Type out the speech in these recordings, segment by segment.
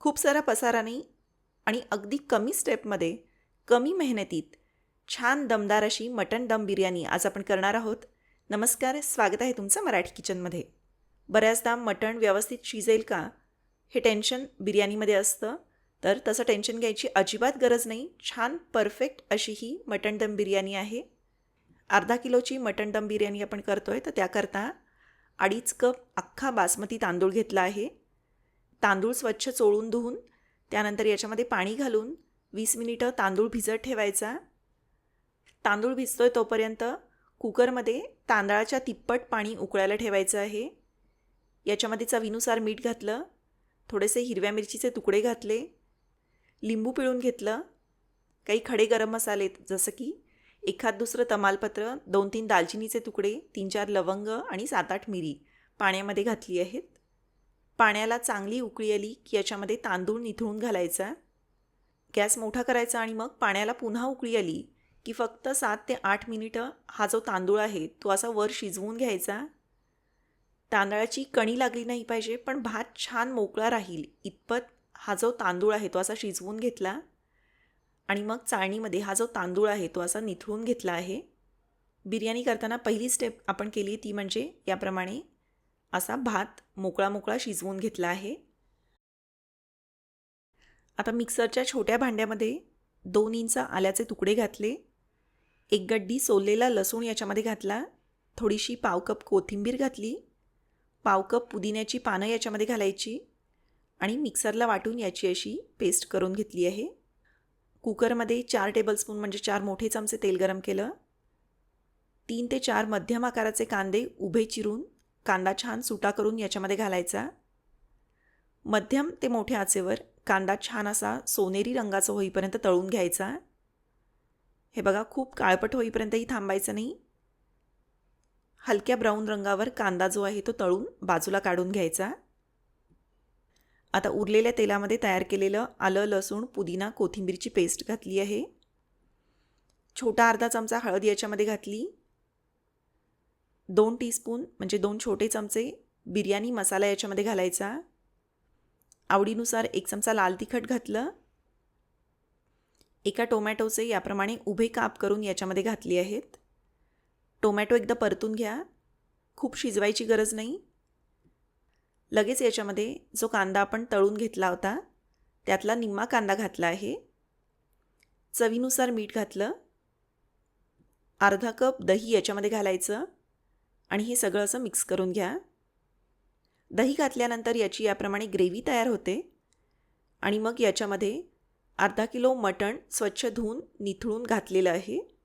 खूप सारा पसारा नाही आणि अगदी कमी स्टेपमध्ये कमी मेहनतीत छान दमदार अशी मटण दम बिर्याणी आज आपण करणार आहोत. नमस्कार स्वागत आहे तुमचं मराठी किचनमध्ये. बऱ्याचदा मटण व्यवस्थित शिजेल का? हे टेन्शन बिर्याणीमध्ये असतं. तर तसं टेन्शन घ्यायची अजिबात गरज नाही. छान परफेक्ट अशी ही मटण दम बिर्याणी आहे. अर्धा किलोची मटण दम बिर्याणी आपण करतो आहे तर त्याकरता अडीच कप अख्खा बासमती तांदूळ घेतला आहे. तांदूळ स्वच्छ चोळून धुवून त्यानंतर याच्यामध्ये पाणी घालून वीस मिनिटं तांदूळ भिजत ठेवायचा. तांदूळ भिजतोय तोपर्यंत कुकरमध्ये तांदळाच्या तिप्पट पाणी उकळायला ठेवायचं आहे. याच्यामध्ये चवीनुसार मीठ घातलं थोडेसे हिरव्या मिरचीचे तुकडे घातले लिंबू पिळून घेतलं काही खडे गरम मसाले जसं की एखाद दुसरं तमालपत्र दोन तीन दालचिनीचे तुकडे तीन चार लवंग आणि सात आठ मिरी पाण्यामध्ये घातली आहेत. पाण्याला चांगली उकळी आली की याच्यामध्ये तांदूळ निथळून घालायचा. गॅस मोठा करायचा आणि मग पाण्याला पुन्हा उकळी आली की फक्त सात ते आठ मिनिटं हा जो तांदूळ आहे तो असा वर शिजवून घ्यायचा. तांदळाची कणी लागली नाही पाहिजे पण भात छान मोकळा राहील. इतपत हा जो तांदूळ आहे तो असा शिजवून घेतला आणि मग चाळणीमध्ये हा जो तांदूळ आहे तो असा निथळून घेतला आहे. बिर्याणी करताना पहिली स्टेप आपण केली ती म्हणजे याप्रमाणे असा भात मोकळा मोकळा शिजवून घेतला आहे. आता मिक्सरच्या छोट्या भांड्यामध्ये दोन इंच आल्याचे तुकडे घातले. एक गड्डी सोललेला लसूण याच्यामध्ये घातला. थोडीशी पाव कप कोथिंबीर घातली. पाव कप पुदिन्याची पानं याच्यामध्ये घालायची आणि मिक्सरला वाटून याची अशी पेस्ट करून घेतली आहे. कुकरमध्ये चार टेबलस्पून म्हणजे चार मोठे चमचे तेल गरम केलं. तीन ते चार मध्यम आकाराचे कांदे उभे चिरून कांदा छान सुटा करून याच्यामध्ये घालायचा. मध्यम ते मोठ्या आचेवर कांदा छान असा सोनेरी रंगाचा होईपर्यंत तळून घ्यायचा. हे बघा खूप काळपट होईपर्यंतही थांबायचं नाही. हलक्या ब्राऊन रंगावर कांदा जो आहे तो तळून बाजूला काढून घ्यायचा. आता उरलेल्या तेलामध्ये तयार केलेलं आलं लसूण पुदिना कोथिंबीरची पेस्ट घातली आहे. छोटा अर्धा चमचा हळद याच्यामध्ये घातली. दोन टीस्पून म्हणजे दोन छोटे चमचे बिर्याणी मसाला याच्यामध्ये घालायचा. आवडीनुसार एक चमचा लाल तिखट घातलं. एका टोमॅटोचे याप्रमाणे उभे काप करून याच्यामध्ये घातले आहेत. टोमॅटो एकदा परतून घ्या. खूप शिजवायची गरज नाही. लगेच याच्यामध्ये जो कांदा आपण तळून घेतला होता त्यातला निम्मा कांदा घातला आहे. चवीनुसार मीठ घातलं. अर्धा कप दही याच्यामध्ये घालायचं. आणि हे सगळं असं मिक्स करून घ्या. दही घातल्यानंतर याची याप्रमाणे ग्रेव्ही तयार होते. आणि मग याच्यामध्ये अर्धा किलो मटण स्वच्छ धुवून निथळून घातलेलं आहे.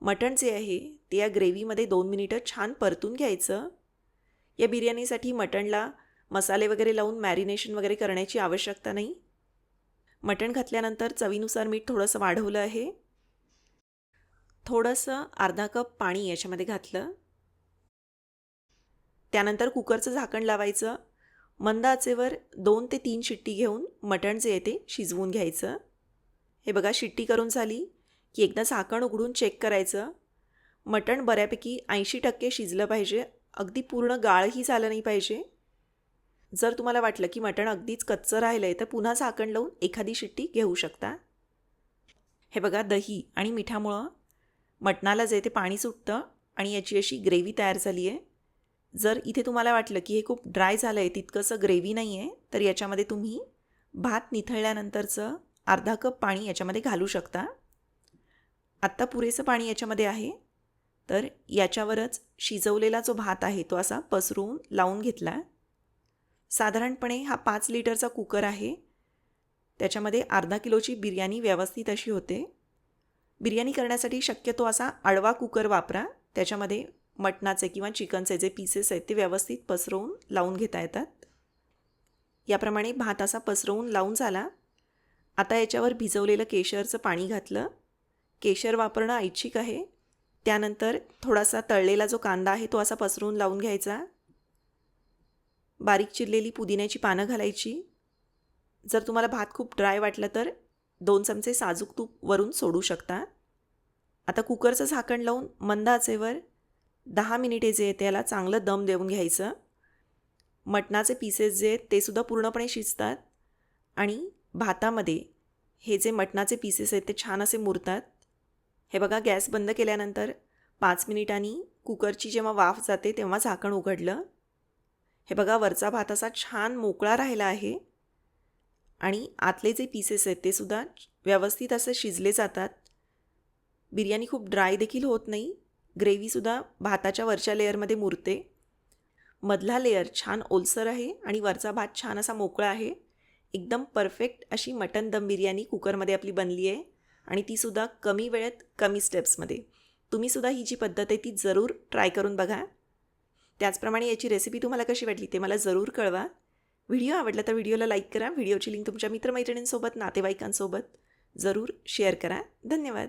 मटण जे आहे ते या ग्रेव्हीमध्ये दोन मिनिटं छान परतून घ्यायचं. या बिर्याणीसाठी मटणला मसाले वगैरे लावून मॅरिनेशन वगैरे करण्याची आवश्यकता नाही. मटण घातल्यानंतर चवीनुसार मीठ थोडंसं वाढवलं आहे. थोडंसं अर्धा कप पाणी याच्यामध्ये घातलं. त्यानंतर कुकरचं झाकण लावायचं. मंद आचेवर दोन ते तीन शिट्टी घेऊन मटण जे आहे ते शिजवून घ्यायचं. हे बघा शिट्टी करून झाली की एकदा झाकण उघडून चेक करायचं. मटण बऱ्यापैकी ऐंशी टक्के शिजलं पाहिजे. अगदी पूर्ण गाळही झालं नाही पाहिजे. जर तुम्हाला वाटलं की मटण अगदीच कच्चं राहिलं आहे तर पुन्हा झाकण लावून एखादी शिट्टी घेऊ शकता. हे बघा दही आणि मिठामुळं मटणाला जे ते पाणी सुटतं आणि याची अशी ग्रेव्ही तयार झाली आहे जर इथे तुम्हाला वाटलं की हे खूप ड्राय झालं आहे तितकंसं ग्रेव्ही नाही आहे तर याच्यामध्ये तुम्ही भात निथळल्यानंतरचं अर्धा कप पाणी याच्यामध्ये घालू शकता. आत्ता पुरेसं पाणी याच्यामध्ये आहे. तर याच्यावरच शिजवलेला जो भात आहे तो असा पसरून लावून घेतला. साधारणपणे हा पाच लिटरचा कुकर आहे. त्याच्यामध्ये अर्धा किलोची बिर्याणी व्यवस्थित अशी होते. बिर्याणी करण्यासाठी शक्यतो असा आडवा कुकर वापरा. त्याच्यामध्ये मटणाचे किंवा चिकनचे जे पीसेस आहेत ते व्यवस्थित पसरवून लावून घेता येतात. याप्रमाणे भात असा पसरवून लावून झाला. आता याच्यावर भिजवलेलं केशरचं पाणी घातलं. केशर वापरणं ऐच्छिक आहे. त्यानंतर थोडासा तळलेला जो कांदा आहे तो असा पसरवून लावून घ्यायचा. बारीक चिरलेली पुदिन्याची पानं घालायची. जर तुम्हाला भात खूप ड्राय वाटलं तर दोन चमचे साजूक तूप वरून सोडू शकता. आता कुकरचं झाकण लावून मंद आचेवर दहा मिनिटे जे आहे त्याला चांगलं दम देऊन घ्यायचं. मटणाचे पीसेस जे आहेत ते सुद्धा पूर्णपणे शिजतात आणि भातामध्ये हे जे मटणाचे पीसेस आहेत ते छान असे मुरतात. हे बघा गॅस बंद केल्यानंतर पाच मिनिटांनी कुकरची जेव्हा वाफ जाते तेव्हा झाकण उघडलं. हे बघा वरचा भात असा छान मोकळा राहिला आहे आणि आतले जे पीसेस आहेत ते सुद्धा व्यवस्थित असे शिजले जातात. बिर्याणी खूप ड्राय देखील होत नाही. ग्रेव्हीसुद्धा भाताच्या वरच्या लेअरमध्ये मुरते. मधला लेअर छान ओलसर आहे आणि वरचा भात छान असा मोकळा आहे. एकदम परफेक्ट अशी मटन दम बिर्याणी कुकरमध्ये आपली बनली आहे आणि तीसुद्धा कमी वेळेत कमी स्टेप्समध्ये. तुम्हीसुद्धा ही जी पद्धत आहे ती जरूर ट्राय करून बघा. त्याचप्रमाणे याची रेसिपी तुम्हाला कशी वाटली ते मला जरूर कळवा. व्हिडिओ आवडला तर व्हिडिओला लाईक करा. व्हिडिओची लिंक तुमच्या मित्रमैत्रिणींसोबत नातेवाईकांसोबत जरूर शेअर करा. धन्यवाद.